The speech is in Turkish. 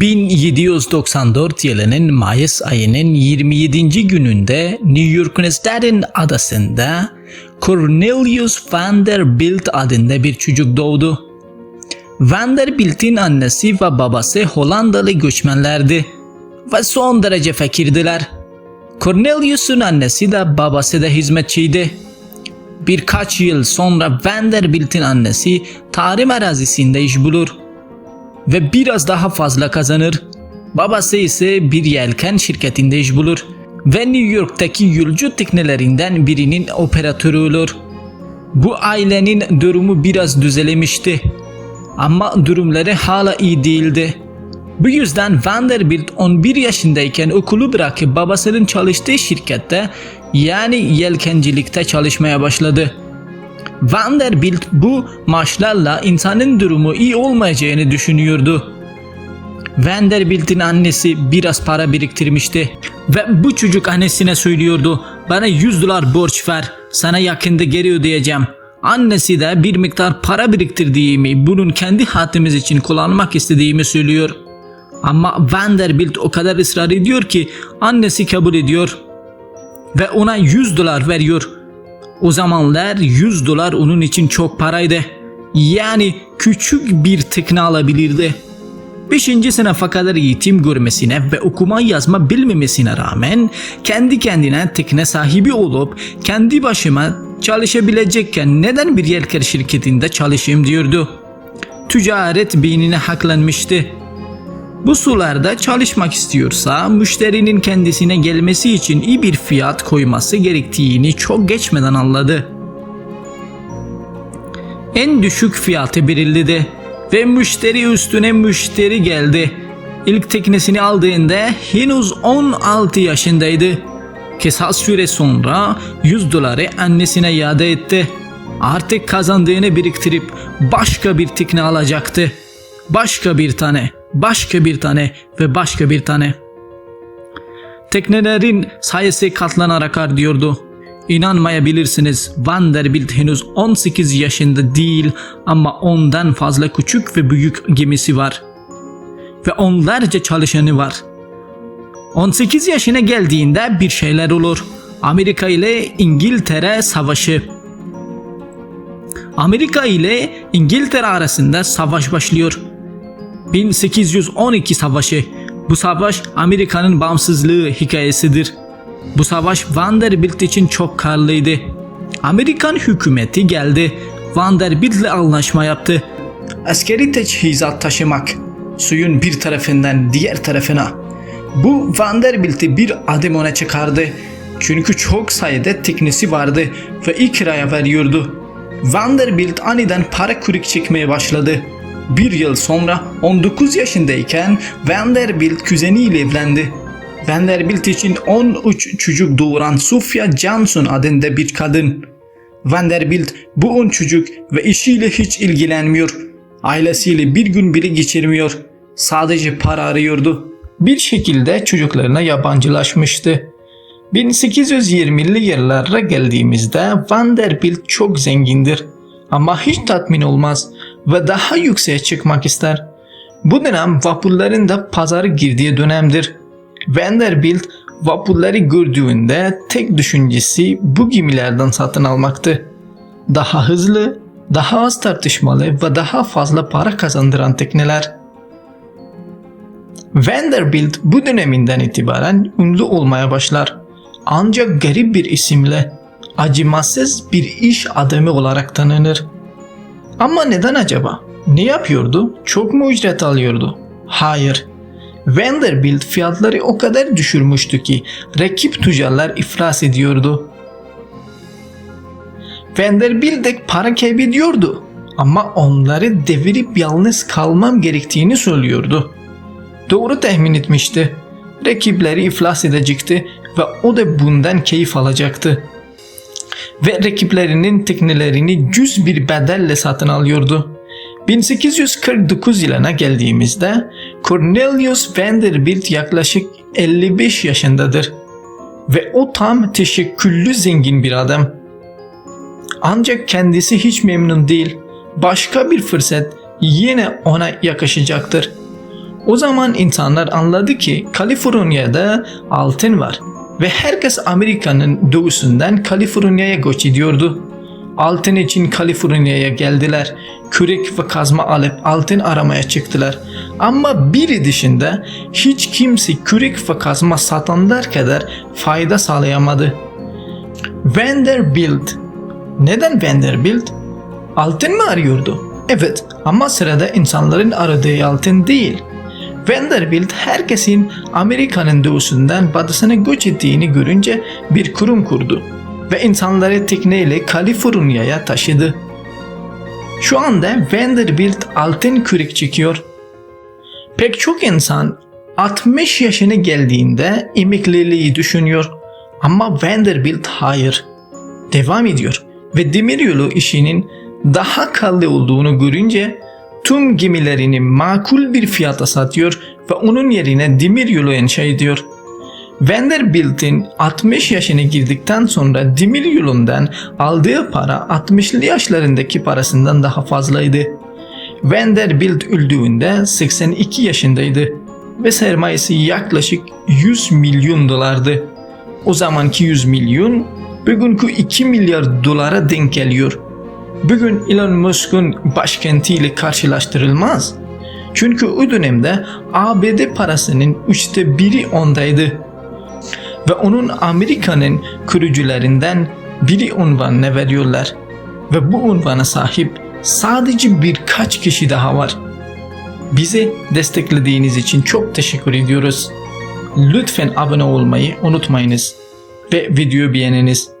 1794 yılının Mayıs ayının 27. gününde New York'un Staten adasında Cornelius Vanderbilt adında bir çocuk doğdu. Vanderbilt'in annesi ve babası Hollandalı göçmenlerdi ve son derece fakirdiler. Cornelius'un annesi de babası da hizmetçiydi. Birkaç yıl sonra Vanderbilt'in annesi tarım arazisinde iş bulur ve biraz daha fazla kazanır. Babası ise bir yelken şirketinde iş bulur ve New York'taki yolcu teknelerinden birinin operatörü olur. Bu ailenin durumu biraz düzelemişti ama durumları hala iyi değildi. Bu yüzden Vanderbilt 11 yaşındayken okulu bırakıp babasının çalıştığı şirkette yani yelkencilikte çalışmaya başladı. Vanderbilt bu maaşlarla insanın durumu iyi olmayacağını düşünüyordu. Vanderbilt'in annesi biraz para biriktirmişti ve bu çocuk annesine söylüyordu bana 100 dolar borç ver sana yakında geri ödeyeceğim. Annesi de bir miktar para biriktirdiğimi bunun kendi hatimiz için kullanmak istediğimi söylüyor. Ama Vanderbilt o kadar ısrar ediyor ki annesi kabul ediyor ve ona 100 dolar veriyor. O zamanlar 100 dolar onun için çok paraydı. Yani küçük bir tekne alabilirdi. 5. sınıfa kadar eğitim görmesine ve okuma yazma bilmemesine rağmen kendi kendine tekne sahibi olup kendi başıma çalışabilecekken neden bir yelken şirketinde çalışayım diyordu. Ticaret beynine haklanmıştı. Bu sularda çalışmak istiyorsa müşterinin kendisine gelmesi için iyi bir fiyat koyması gerektiğini çok geçmeden anladı. En düşük fiyatı belirledi ve müşteri üstüne müşteri geldi. İlk teknesini aldığında henüz 16 yaşındaydı. Kısa süre sonra 100 doları annesine iade etti. Artık kazandığını biriktirip başka bir tekne alacaktı. Başka bir tane, başka bir tane ve başka bir tane. Teknelerin sayısı katlanarak artıyordu. İnanmayabilirsiniz Vanderbilt henüz 18 yaşında değil ama ondan fazla küçük ve büyük gemisi var. Ve onlarca çalışanı var. 18 yaşına geldiğinde bir şeyler olur. Amerika ile İngiltere savaşı. Amerika ile İngiltere arasında savaş başlıyor. 1812 savaşı. Bu savaş Amerika'nın bağımsızlığı hikayesidir. Bu savaş Vanderbilt için çok karlıydı. Amerikan hükümeti geldi. Vanderbilt ile anlaşma yaptı. Askeri teçhizat taşımak. Suyun bir tarafından diğer tarafına. Bu Vanderbilt'i bir adım öne çıkardı. Çünkü çok sayıda teknesi vardı ve iyi veriyordu. Vanderbilt aniden para kurik çekmeye başladı. Bir yıl sonra 19 yaşındayken Vanderbilt kuzeniyle evlendi. Vanderbilt için 13 çocuk doğuran Sofia Johnson adında bir kadın. Vanderbilt bu 10 çocuk ve işiyle hiç ilgilenmiyor. Ailesiyle bir gün bile geçirmiyor. Sadece para arıyordu. Bir şekilde çocuklarına yabancılaşmıştı. 1820'li yıllara geldiğimizde Vanderbilt çok zengindir ama hiç tatmin olmaz ve daha yükseğe çıkmak ister. Bu dönem vapurların da pazarı girdiği dönemdir. Vanderbilt vapurları gördüğünde tek düşüncesi bu gemilerden satın almaktı. Daha hızlı, daha az tartışmalı ve daha fazla para kazandıran tekneler. Vanderbilt bu döneminden itibaren ünlü olmaya başlar. Ancak garip bir isimle, acımasız bir iş adamı olarak tanınır. Ama neden acaba? Ne yapıyordu? Çok mu ücret alıyordu? Hayır. Vanderbilt fiyatları o kadar düşürmüştü ki rakip tüccarlar iflas ediyordu. Vanderbilt de para kaybediyordu ama onları devirip yalnız kalmam gerektiğini söylüyordu. Doğru tahmin etmişti. Rakipleri iflas edecekti ve o da bundan keyif alacaktı. Ve rakiplerinin teknelerini cüz bir bedelle satın alıyordu. 1849 yılına geldiğimizde Cornelius Vanderbilt yaklaşık 55 yaşındadır ve o tam teşekküllü zengin bir adam. Ancak kendisi hiç memnun değil. Başka bir fırsat yine ona yakışacaktır. O zaman insanlar anladı ki Kaliforniya'da altın var ve herkes Amerika'nın doğusundan Kaliforniya'ya göç ediyordu. Altın için Kaliforniya'ya geldiler. Kürek ve kazma alıp altın aramaya çıktılar. Ama biri dışında hiç kimse kürek ve kazma satanlar kadar fayda sağlayamadı. Vanderbilt. Neden Vanderbilt? Altın mı arıyordu? Evet ama sırada insanların aradığı altın değil. Vanderbilt herkesin Amerika'nın doğusundan batısına göç ettiğini görünce bir kurum kurdu ve insanları tekneyle Kaliforniya'ya taşıdı. Şu anda Vanderbilt altın kürek çekiyor. Pek çok insan 60 yaşına geldiğinde emekliliği düşünüyor ama Vanderbilt hayır. Devam ediyor ve demiryolu işinin daha kallı olduğunu görünce tüm gemilerini makul bir fiyata satıyor ve onun yerine demiryolu inşa ediyor. Vanderbilt'in 60 yaşına girdikten sonra demiryolundan aldığı para 60'lı yaşlarındaki parasından daha fazlaydı. Vanderbilt öldüğünde 82 yaşındaydı ve sermayesi yaklaşık 100 milyon dolardı. O zamanki 100 milyon bugünkü 2 milyar dolara denk geliyor. Bugün Elon Musk'un başkentiyle karşılaştırılmaz. Çünkü o dönemde ABD parasının üçte biri ondaydı. Ve onun Amerika'nın kurucularından biri unvanına veriyorlar. Ve bu unvana sahip sadece birkaç kişi daha var. Bizi desteklediğiniz için çok teşekkür ediyoruz. Lütfen abone olmayı unutmayınız ve videoyu beğeniniz.